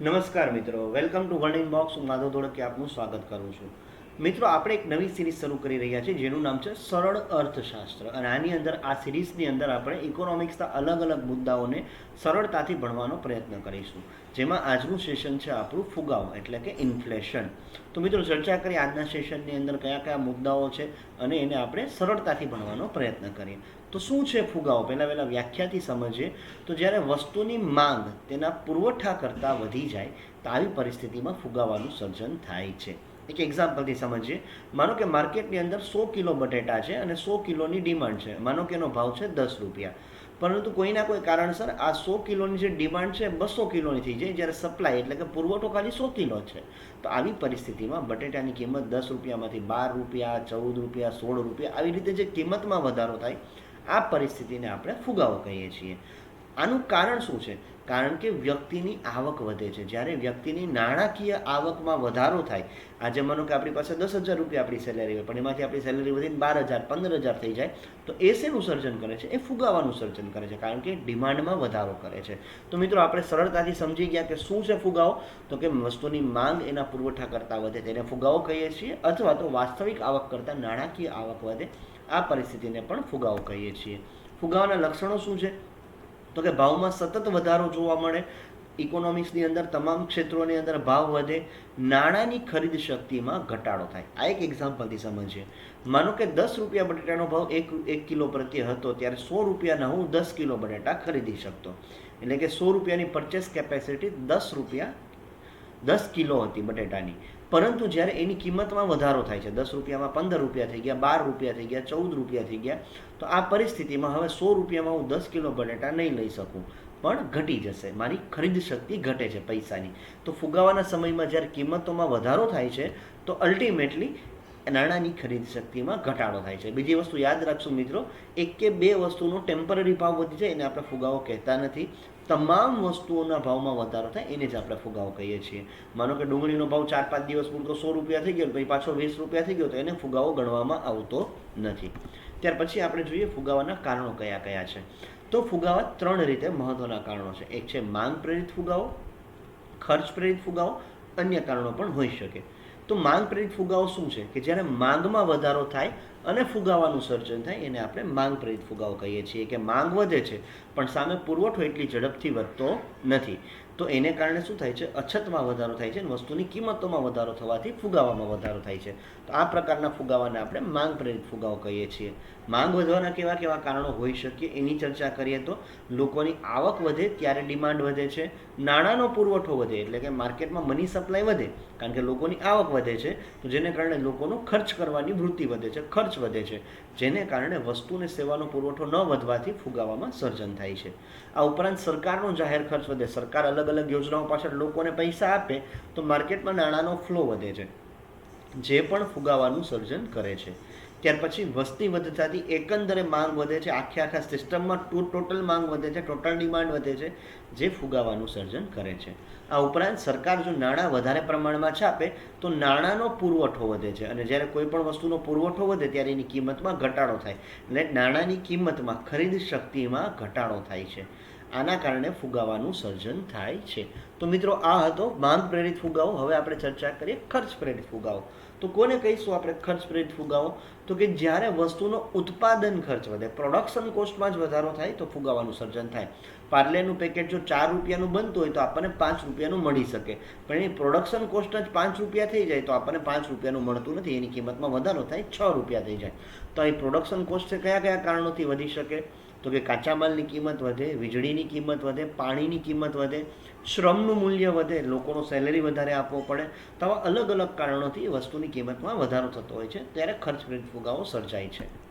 નમસ્કાર મિત્રો. Welcome to in box હું માધવ ધોળકે આપનું સ્વાગત કરું છું. મિત્રો, આપણે એક નવી સિરીઝ શરૂ કરી રહ્યા છીએ, જેનું નામ છે સરળ અર્થશાસ્ત્ર. અને આની અંદર, આ સિરીઝની અંદર આપણે ઇકોનોમિક્સના અલગ અલગ મુદ્દાઓને સરળતાથી ભણવાનો પ્રયત્ન કરીશું. જેમાં આજનું સેશન છે આપણું ફુગાવો, એટલે કે ઇન્ફ્લેશન. તો મિત્રો, ચર્ચા કરી આજના સેશનની અંદર કયા કયા મુદ્દાઓ છે અને એને આપણે સરળતાથી ભણવાનો પ્રયત્ન કરીએ. તો શું છે ફુગાવો? પહેલાં પહેલાં વ્યાખ્યાથી સમજીએ. તો જ્યારે વસ્તુની માંગ તેના પુરવઠા કરતાં વધી જાય, તો આવી પરિસ્થિતિમાં ફુગાવાનું સર્જન થાય છે. એક એક્ઝામ્પલથી સમજીએ. માનો કે માર્કેટની અંદર સો કિલો બટેટા છે અને સો કિલોની ડિમાન્ડ છે. માનો કે એનો ભાવ છે દસ રૂપિયા. પરંતુ કોઈના કોઈ કારણસર આ સો કિલોની જે ડિમાન્ડ છે બસો કિલોની થઈ જાય જ્યારે સપ્લાય એટલે કે પુરવઠો ખાલી સો કિલો છે. તો આવી પરિસ્થિતિમાં બટેટાની કિંમત દસ રૂપિયામાંથી બાર રૂપિયા, ચૌદ રૂપિયા, સોળ રૂપિયા આવી રીતે જે કિંમતમાં વધારો થાય, આ પરિસ્થિતિને આપણે ફુગાવો કહીએ છીએ. આનું કારણ શું છે? કારણ કે વ્યક્તિની આવક વધે છે. જ્યારે વ્યક્તિની નાણાકીય આવકમાં વધારો થાય આજે માનો કે આપણી પાસે દસ હજાર રૂપિયા આપણી સેલેરી હોય, પણ એમાંથી આપણી સેલેરી વધીને બાર હજાર, પંદર હજાર થઈ જાય, તો એ શેનું સર્જન કરે છે? એ ફુગાવાનું સર્જન કરે છે, કારણ કે ડિમાન્ડમાં વધારો કરે છે. તો મિત્રો, આપણે સરળતાથી સમજી ગયા કે શું છે ફુગાવો? તો કે વસ્તુની માંગ એના પુરવઠા કરતાં વધે, તેને ફુગાવો કહીએ છીએ, અથવા તો વાસ્તવિક આવક કરતાં નાણાકીય આવક વધે, આ પરિસ્થિતિને પણ ફુગાવો કહીએ છીએ. ફુગાવાના લક્ષણો શું છે? તો કે ભાવમાં સતત વધારો જોવા મળે ઇકોનોમિક્સની અંદર, તમામ ક્ષેત્રોની અંદર ભાવ વધે, નાણાંની ખરીદ શક્તિમાં ઘટાડો થાય. આ એક એક્ઝામ્પલથી સમજીએ. માનો કે દસ રૂપિયા બટેટાનો ભાવ એક એક કિલો પ્રત્યે હતો, ત્યારે સો રૂપિયાના હું દસ કિલો બટેટા ખરીદી શકતો. એટલે કે સો રૂપિયાની પરચેસ કેપેસિટી દસ રૂપિયા, દસ કિલો હતી બટેટાની. પરંતુ જ્યારે એની કિંમતમાં વધારો થાય છે, દસ રૂપિયામાં પંદર રૂપિયા થઈ ગયા, બાર રૂપિયા થઈ ગયા, ચૌદ રૂપિયા થઈ ગયા, તો આ પરિસ્થિતિમાં હવે સો રૂપિયામાં હું દસ કિલો બટેટા નહીં લઈ શકું. પણ ઘટી જશે. મારી ખરીદ શક્તિ ઘટે છે પૈસાની. તો ફુગાવાના સમયમાં જ્યારે કિંમતોમાં વધારો થાય છે, તો અલ્ટિમેટલી નાણાંની ખરીદ શક્તિમાં ઘટાડો થાય છે. બીજી વસ્તુ યાદ રાખશું મિત્રો, એક કે બે વસ્તુનો ટેમ્પરરી ભાવ વધી જાય એને આપણે ફુગાવો કહેતા નથી. તમામ વસ્તુઓના ભાવમાં વધારો થાય એને જ આપણે ફુગાવો કહીએ છીએ. માનો કે ડુંગળીનો ભાવ ચાર પાંચ દિવસ પૂરતો સો રૂપિયા થઈ ગયો, પછી પાછો વીસ રૂપિયા થઈ ગયો, તો એને ફુગાવો ગણવામાં આવતો નથી. ત્યાર પછી આપણે જોઈએ ફુગાવાના કારણો કયા કયા છે. તો ફુગાવા ત્રણ રીતે મહત્વના કારણો છે. એક છે માંગ પ્રેરિત ફુગાવો, ખર્ચ પ્રેરિત ફુગાવો, અન્ય કારણો પણ હોઈ શકે. તો માંગ પ્રેરિત ફુગાવો શું છે? કે જ્યારે માંગમાં વધારો થાય અને ફુગાવાનું સર્જન થાય, એને આપણે માંગ પ્રેરિત ફુગાવો કહીએ છીએ કે માંગ વધે છે, પણ સામે પુરવઠો એટલી ઝડપથી વધતો નથી. તો એને કારણે શું થાય છે? અછતમાં વધારો થાય છે અને વસ્તુની કિંમતોમાં વધારો થવાથી ફુગાવામાં વધારો થાય છે. તો આ પ્રકારના ફુગાવાને આપણે માંગ પ્રેરિત ફુગાવો કહીએ છીએ. માંગ વધવાના કેવા કેવા કારણો હોઈ શકે એની ચર્ચા કરીએ તો લોકોની આવક વધે ત્યારે ડિમાન્ડ વધે છે. નાણાંનો પુરવઠો વધે એટલે કે માર્કેટમાં મની સપ્લાય વધે કારણ કે લોકોની આવક વધે છે. તો જેને કારણે લોકોનો ખર્ચ કરવાની વૃત્તિ વધે છે, ખર્ચ વધે છે. જેને કારણે વસ્તુ અને સેવાનો પુરવઠો ન વધવાથી ફુગાવામાં સર્જન થાય છે. આ ઉપરાંત સરકારનો જાહેર ખર્ચ વધે. સરકાર અલગ અલગ યોજનાઓ પાછળ લોકોને પૈસા આપે તો માર્કેટમાં નાણાંનો ફ્લો વધે છે. જે પણ ફુગાવાનું સર્જન કરે છે. ત્યાર પછી વસ્તી વધતાથી એકંદરે માંગ વધે છે, આખે આખા સિસ્ટમમાં ટુ, ટોટલ માંગ વધે છે, ટોટલ ડિમાન્ડ વધે છે, જે ફુગાવાનું સર્જન કરે છે. આ ઉપરાંત સરકાર જો નાણાં વધારે પ્રમાણમાં છાપે, તો નાણાંનો પુરવઠો વધે છે. અને જ્યારે કોઈ પણ વસ્તુનો પુરવઠો વધે, ત્યારે એની કિંમતમાં ઘટાડો થાય. એટલે નાણાંની કિંમતમાં ખરીદ શક્તિમાં ઘટાડો થાય છે. આના કારણે ફુગાવાનું સર્જન થાય છે. તો મિત્રો, આ હતો માંગ પ્રેરિત ફુગાવો હવે આપણે ચર્ચા કરીએ ખર્ચ પ્રેરિત ફુગાવો તો કોને કહીશું આપણે ખર્ચ પ્રેરિત ફુગાવો તો કે જ્યારે વસ્તુનો ઉત્પાદન ખર્ચ વધે પ્રોડક્શન કોસ્ટમાં જ વધારો થાય, તો ફુગાવાનું સર્જન થાય. પાર્લેનું પેકેટ જો ચાર રૂપિયાનું બનતું હોય, તો આપણને પાંચ રૂપિયાનું મળી શકે. પણ એની પ્રોડક્શન કોસ્ટ જ પાંચ રૂપિયા થઈ જાય, તો આપણને પાંચ રૂપિયાનું મળતું નથી. એની કિંમતમાં વધારો થાય, છ રૂપિયા થઈ જાય. તો અહીં પ્રોડક્શન કોસ્ટ કયા કયા કારણોથી વધી શકે? તો કે કાચા માલની કિંમત વધે, વીજળીની કિંમત વધે, પાણીની કિંમત વધે, શ્રમનું મૂલ્ય વધે, લોકોનો સેલેરી વધારે આપવો પડે, તો આવા અલગ અલગ કારણોથી વસ્તુની કિંમતમાં વધારો થતો હોય છે. ત્યારે ખર્ચ ફુગાવો સર્જાય છે.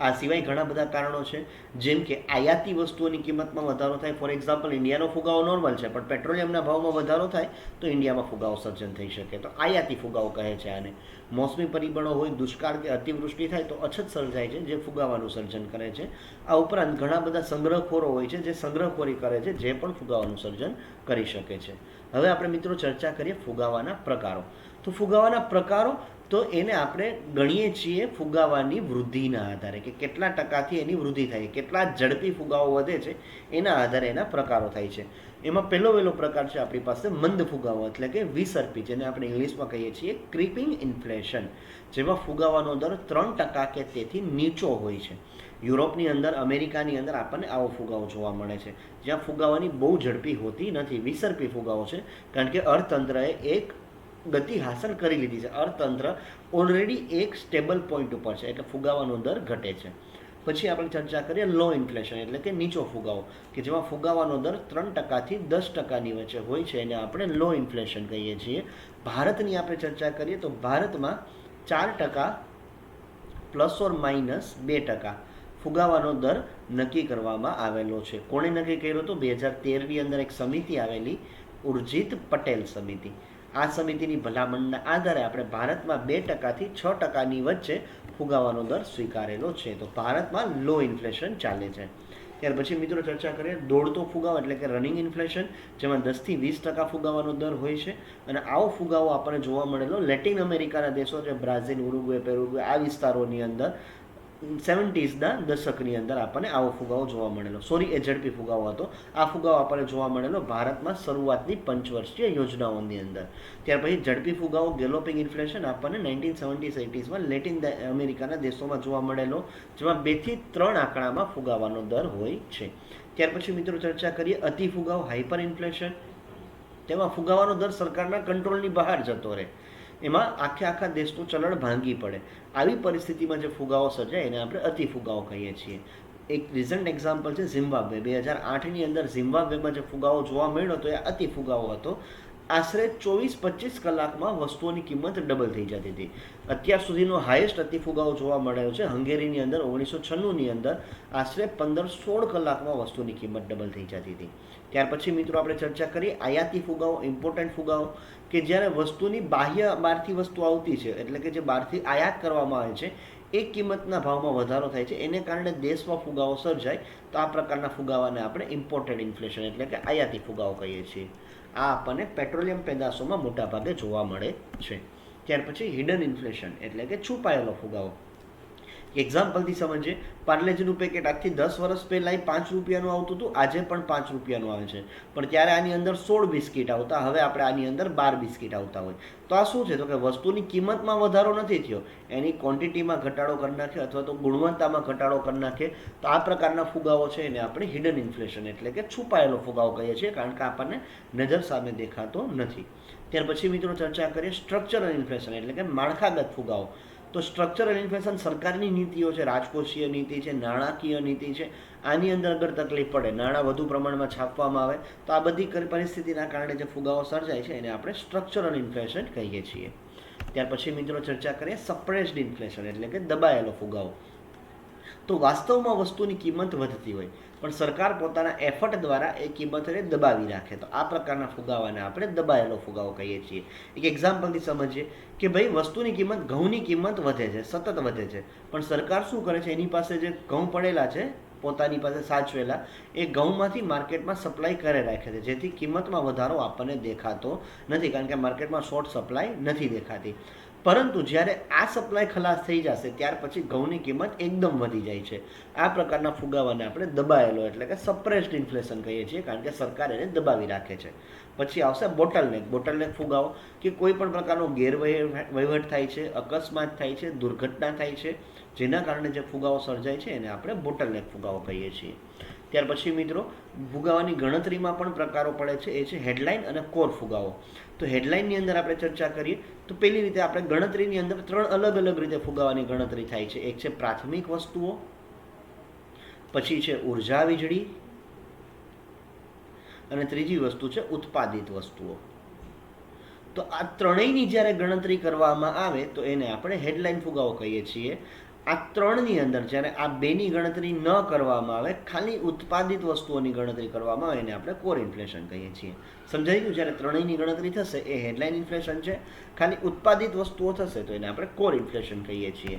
આ સિવાય ઘણા બધા કારણો છે. જેમ કે આયાતી વસ્તુઓની કિંમતમાં વધારો થાય. ફોર એક્ઝામ્પલ ઇન્ડિયાનો ફુગાવો નોર્મલ છે, પણ પેટ્રોલિયમના ભાવમાં વધારો થાય, તો ઇન્ડિયામાં ફુગાવો સર્જન થઈ શકે. તો આયાતી ફુગાવો કહે છે આને. મોસમી પરિબળો હોય, દુષ્કાળ કે અતિવૃષ્ટિ થાય, તો અછત સર્જાય છે, જે ફુગાવાનું સર્જન કરે છે. આ ઉપરાંત ઘણા બધા સંગ્રહખોરો હોય છે, જે સંગ્રહખોરી કરે છે, જે પણ ફુગાવાનું સર્જન કરી શકે છે. હવે આપણે મિત્રો ચર્ચા કરીએ ફુગાવાના પ્રકારો. તો ફુગાવાના પ્રકારો, તો એને આપણે ગણીએ છીએ ફુગાવાની વૃદ્ધિના આધારે કે કેટલા ટકાથી એની વૃદ્ધિ થાય, કેટલા ઝડપી ફુગાવો વધે છે, એના આધારે એના પ્રકારો થાય છે. એમાં પહેલો વહેલો પ્રકાર છે આપણી પાસે મંદ ફુગાવો, એટલે કે વિસર્પી, જેને આપણે ઇંગ્લિશમાં કહીએ છીએ ક્રીપિંગ ઇન્ફ્લેશન જેમાં ફુગાવાનો દર ત્રણ ટકા કે તેથી નીચો હોય છે. યુરોપની અંદર, અમેરિકાની અંદર આપણને આવો ફુગાવો જોવા મળે છે. જ્યાં ફુગાવાની બહુ ઝડપી હોતી નથી, વિસર્પી ફુગાવો છે, કારણ કે અર્થતંત્રએ એક ગતિ હાંસલ કરી લીધી છે. અર્થતંત્ર ઓલરેડી એક સ્ટેબલ પોઈન્ટ ઉપર છે, એટલે ફુગાવાનો દર ઘટે છે. પછી આપણે ચર્ચા કરીએ લો ઇન્ફ્લેશન એટલે કે નીચો ફુગાવો, કે જેમાં ફુગાવાનો દર ત્રણ ટકાથી દસ ટકાની વચ્ચે હોય છે એને આપણે લો ઇન્ફ્લેશન કહીએ છીએ. ભારતની આપણે ચર્ચા કરીએ તો ભારતમાં ચાર ટકા પ્લસ ઓર માઇનસ બે ટકા ફુગાવાનો દર નક્કી કરવામાં આવેલો છે. કોણે નક્કી કર્યો તો? બે હજાર તેરની અંદર એક સમિતિ આવેલી, ઉર્જિત પટેલ સમિતિ. આ સમિતિની ભલામણના આધારે આપણે ભારતમાં બે ટકાથી છ ટકાની વચ્ચે ફુગાવાનો દર સ્વીકારેલો છે. તો ભારતમાં લો ઇન્ફ્લેશન ચાલે છે. ત્યાર પછી મિત્રો ચર્ચા કરીએ, દોડતો ફુગાવો એટલે કે રનિંગ ઇન્ફ્લેશન જેમાં દસથી વીસ ટકા ફુગાવાનો દર હોય છે. અને આવો ફુગાવો આપણને જોવા મળેલો લેટિન અમેરિકાના દેશો જે બ્રાઝિલ, ઉરુગ્વે, પેરુગ્વે, આ વિસ્તારોની અંદર સેવન્ટીઝના દશકની અંદર આપણને આવો ફુગાવો જોવા મળેલો. સોરી એ ઝડપી ફુગાવો હતો. આ ફુગાવો આપણને જોવા મળેલો ભારતમાં શરૂઆતની પંચવર્ષીય યોજનાઓની અંદર. ત્યાર પછી ઝડપી ફુગાવો ગેલોપિંગ ઇન્ફ્લેશન આપણને નાઇન્ટીન સેવન્ટીસ એટીઝમાં લેટિન અમેરિકાના દેશોમાં જોવા મળેલો, જેમાં બેથી ત્રણ આંકડામાં ફુગાવાનો દર હોય છે. ત્યાર પછી મિત્રો ચર્ચા કરીએ અતિ ફુગાવો હાઇપર ઇન્ફ્લેશન તેમાં ફુગાવાનો દર સરકારના કંટ્રોલની બહાર જતો રહે. એમાં આખે આખા દેશનું ચલણ ભાંગી પડે. આવી પરિસ્થિતિમાં જે ફુગાવો સર્જાય એને આપણે અતિ ફુગાવો કહીએ છીએ. એક રિઝન્ટ એક્ઝામ્પલ છે ઝિમ્બાબ્વે. બે હજાર આઠની અંદર ઝિમ્બાબ્વેમાં જે ફુગાવો જોવા મળ્યો હતો એ અતિ ફુગાવો હતો. આશરે ચોવીસ પચીસ કલાકમાં વસ્તુઓની કિંમત ડબલ થઈ જતી હતી. અત્યાર સુધીનો હાઈએસ્ટ અતિ ફુગાવો જોવા મળ્યો છે. હંગેરીની અંદર ઓગણીસો છન્નુંની અંદર આશરે પંદર સોળ કલાકમાં વસ્તુની કિંમત ડબલ થઈ જતી હતી. ત્યાર પછી મિત્રો આપણે ચર્ચા કરીએ આયાતી ફુગાવો ઇમ્પોર્ટન્ટ ફુગાવો. કે જ્યારે વસ્તુની બાહ્ય બહારથી વસ્તુ આવતી છે, એટલે કે જે બહારથી આયાત કરવામાં આવે છે, એ કિંમતના ભાવમાં વધારો થાય છે. એને કારણે દેશમાં ફુગાવો સર્જાય, તો આ પ્રકારના ફુગાવાને આપણે ઇમ્પોર્ટેડ ઇન્ફ્લેશન એટલે કે આયાતી ફુગાવો કહીએ છીએ. આ આપણને પેટ્રોલિયમ પેદાશોમાં મોટાભાગે જોવા મળે છે. ત્યાર પછી હિડન ઇન્ફ્લેશન એટલે કે છુપાયેલો ફુગાવો. એક્ઝામ્પલથી સમજીએ, પાર્લેજીનું પેકેટ આજથી દસ વર્ષ પહેલાં પાંચ રૂપિયાનું આવતું હતું, આજે પણ પાંચ રૂપિયાનું આવે છે. પણ ત્યારે આની અંદર સોળ બિસ્કિટ આવતા, હવે આપણે આની અંદર બાર બિસ્કિટ આવતા હોય. તો આ શું છે? તો કે વસ્તુની કિંમતમાં વધારો નથી થયો. એની ક્વોન્ટિટીમાં ઘટાડો કરી નાખે અથવા તો ગુણવત્તામાં ઘટાડો કરી નાખે. તો આ પ્રકારના ફુગાવો છે, એને આપણે હિડન ઇન્ફ્લેશન એટલે કે છુપાયેલો ફુગાવો કહીએ છીએ, કારણ કે આપણને નજર સામે દેખાતો નથી. ત્યાર પછી મિત્રો ચર્ચા કરીએ સ્ટ્રક્ચરલ ઇન્ફ્લેશન એટલે કે માળખાગત ફુગાવો. તો સ્ટ્રક્ચરલ ઇન્ફ્લેશન સરકારની નીતિઓ છે, રાજકોષીય નીતિ છે, નાણાકીય નીતિ છે, આની અંદર અગર તકલીફ પડે, નાણાં વધુ પ્રમાણમાં છાપવામાં આવે, તો આ બધી પરિસ્થિતિના કારણે જે ફુગાવો સર્જાય છે એને આપણે સ્ટ્રક્ચરલ ઇન્ફ્લેશન કહીએ છીએ. ત્યાર પછી મિત્રો ચર્ચા કરીએ સપ્રેસ્ડ ઇન્ફ્લેશન એટલે કે દબાયેલો ફુગાવો. તો વાસ્તવમાં વસ્તુની કિંમત વધતી હોય. પણ સરકાર પોતાના એફર્ટ દ્વારા એ કિંમતને દબાવી રાખે. તો આ પ્રકારના ફુગાવાને આપણે દબાયેલો ફુગાવો કહીએ છીએ. એક એક્ઝામ્પલથી સમજીએ કે ભાઈ, વસ્તુની કિંમત, ઘઉંની કિંમત વધે છે, સતત વધે છે. પણ સરકાર શું કરે છે? એની પાસે જે ઘઉં પડેલા છે, પોતાની પાસે સાચવેલા, એ ઘઉંમાંથી માર્કેટમાં સપ્લાય કરે રાખે છે. જેથી કિંમતમાં વધારો આપણને દેખાતો નથી. કારણ કે માર્કેટમાં શોર્ટ સપ્લાય નથી દેખાતી. પરંતુ જ્યારે આ સપ્લાય ખલાસ થઈ જશે, ત્યાર પછી ઘઉંની કિંમત એકદમ વધી જાય છે. આ પ્રકારના ફુગાવાને આપણે દબાયેલો એટલે કે સપ્રેસ્ડ ઇન્ફ્લેશન કહીએ છીએ, કારણ કે સરકાર એને દબાવી રાખે છે. પછી આવશે બોટલનેક બોટલનેક ફુગાવો કે કોઈ પણ પ્રકારનો ગેરવહીવટ થાય છે, અકસ્માત થાય છે, દુર્ઘટના થાય છે, જેના કારણે જે ફુગાવો સર્જાય છે, એને આપણે બોટલનેક ફુગાવો કહીએ છીએ. ત્યાર પછી મિત્રો ફુગાવાની ગણતરીમાં પણ પ્રકારો પડે છે. એ છે હેડલાઇન અને કોર ફુગાવો. તો હેડલાઇનની અંદર આપણે ચર્ચા કરીએ, તો પહેલી રીતે આપણે ગણતરીની અંદર ત્રણ અલગ અલગ રીતે ફુગાવાની ગણતરી થાય છે. એક છે પ્રાથમિક વસ્તુઓ, પછી છે ઊર્જા વીજળી, અને ત્રીજી વસ્તુ છે ઉત્પાદિત વસ્તુઓ. તો આ ત્રણેયની જ્યારે ગણતરી કરવામાં આવે, તો એને આપણે હેડલાઇન ફુગાવો કહીએ છીએ. આ ત્રણની અંદર જ્યારે આ બેની ગણતરી ન કરવામાં આવે, ખાલી ઉત્પાદિત વસ્તુઓની ગણતરી કરવામાં આવે, એને આપણે કોર ઇન્ફ્લેશન કહીએ છીએ. સમજાઈ ગયું? જ્યારે ત્રણેયની ગણતરી થશે, એ હેડલાઇન ઇન્ફ્લેશન છે. ખાલી ઉત્પાદિત વસ્તુઓ થશે, તો એને આપણે કોર ઇન્ફ્લેશન કહીએ છીએ.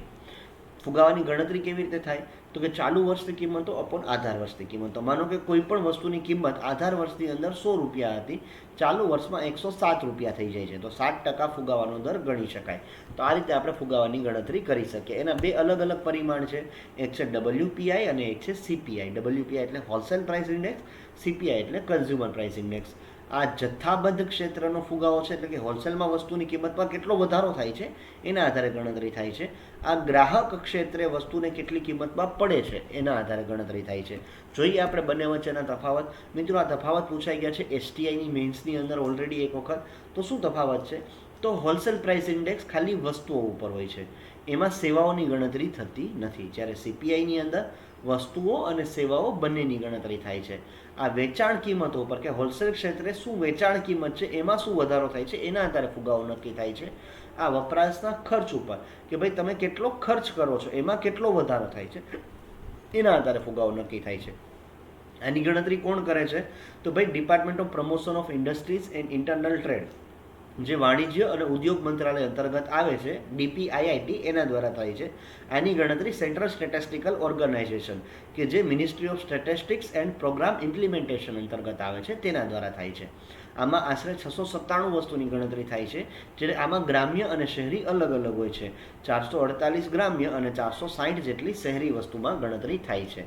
ફુગાવાની ગણતરી કેવી રીતે થાય? તો કે ચાલુ વર્ષની કિંમતો અપોન આધાર વર્ષની કિંમતો. માનો કે કોઈ પણ વસ્તુની કિંમત આધાર વર્ષની અંદર સો રૂપિયા હતી. ચાલુ વર્ષમાં એકસો સાત રૂપિયા થઈ જાય છે. તો સાત ટકા ફુગાવાનો દર ગણી શકાય. તો આ રીતે આપણે ફુગાવાની ગણતરી કરી શકીએ. એના બે અલગ અલગ પરિમાણ છે. એક છે ડબલ્યુપીઆઈ અને એક છે સીપીઆઈ ડબલ્યુપીઆઈ એટલે હોલસેલ પ્રાઇસ ઇન્ડેક્સ સીપીઆઈ એટલે કન્ઝ્યુમર પ્રાઇસ ઇન્ડેક્સ આ જથ્થાબંધ ક્ષેત્રનો ફુગાવો છે એટલે કે હોલસેલમાં વસ્તુની કિંમતમાં કેટલો વધારો થાય છે એના આધારે ગણતરી થાય છે. આ ગ્રાહક ક્ષેત્રે વસ્તુને કેટલી કિંમતમાં પડે છે એના આધારે ગણતરી થાય છે. જોઈએ આપણે બંને વચ્ચેના તફાવત. મિત્રો, આ તફાવત પૂછાઈ ગયા છે એસટીઆઈની મેન્સની અંદર ઓલરેડી એક વખત. તો શું તફાવત છે? તો હોલસેલ પ્રાઇસ ઇન્ડેક્સ ખાલી વસ્તુઓ ઉપર હોય છે. એમાં સેવાઓની ગણતરી થતી નથી. જ્યારે સીપીઆઈની અંદર વસ્તુઓ અને સેવાઓ બંનેની ગણતરી થાય છે. આ વેચાણ કિંમતો પર કે હોલસેલ ક્ષેત્રે શું વેચાણ કિંમત છે, એમાં શું વધારો થાય છે, એના આધારે ફુગાવો નક્કી થાય છે. આ વપરાશના ખર્ચ ઉપર કે ભાઈ તમે કેટલો ખર્ચ કરો છો, એમાં કેટલો વધારો થાય છે, એના આધારે ફુગાવો નક્કી થાય છે. આની ગણતરી કોણ કરે છે? તો ભાઈ department of promotion of industries and internal trade જે વાણિજ્ય અને ઉદ્યોગ મંત્રાલય અંતર્ગત આવે છે ડીપીઆઈઆઈટી એના દ્વારા થાય છે. આની ગણતરી સેન્ટ્રલ સ્ટેટિસ્ટિકલ ઓર્ગેનાઇઝેશન કે જે ministry of statistics and programme implementation અંતર્ગત આવે છે, તેના દ્વારા થાય છે. આમાં આશરે છસો સત્તાણું વસ્તુની ગણતરી થાય છે, જ્યારે આમાં ગ્રામ્ય અને શહેરી અલગ અલગ હોય છે. ચારસો અડતાલીસ ગ્રામ્ય અને ચારસો સાઠ જેટલી શહેરી વસ્તુમાં ગણતરી થાય છે.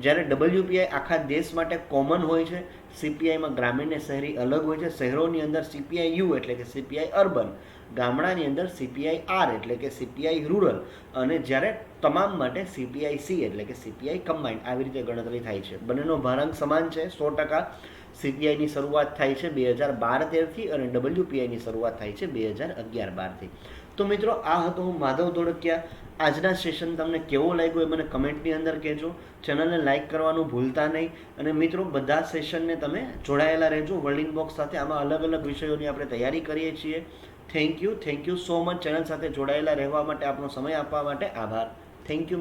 જ્યારે ડબલ્યુપીઆઈ આખા દેશ માટે કોમન હોય છે સીપીઆઈમાં ગ્રામીણ ને શહેરી અલગ હોય છે, શહેરોની અંદર સીપીઆઈ યુ એટલે કે સીપીઆઈ અર્બન ગામડાની અંદર સીપીઆઈ આર એટલે કે સીપીઆઈ રૂરલ અને જ્યારે તમામ માટે સીપીઆઈ સી એટલે કે સીપીઆઈ કમ્બાઇન્ડ આવી રીતે ગણતરી થાય છે. બંનેનો ભારાંક સમાન છે, સો ટકા. સીપીઆઈની શરૂઆત થાય છે બે હજાર બાર તેરથી અને ડબલ્યુપીઆઈની શરૂઆત થાય છે બે હજાર અગિયાર બારથી તો મિત્રો, આ હતો હું માધવ ધોળકિયા. આજના સેશન તમને કેવો લાગ્યો એ મને કમેન્ટની અંદર કહેજો. ચેનલને લાઇક કરવાનું ભૂલતા નહીં. અને મિત્રો, બધા સેશનને તમે જોડાયેલા રહેજો. વર્લ્ડિંગ બોક્સ સાથે આમાં અલગ અલગ વિષયોની આપણે તૈયારી કરીએ છીએ. Thank you. Thank you so much channel સાથે જોડાયેલા રહેવા માટે આપણો સમય આપવા માટે આભાર. Thank you.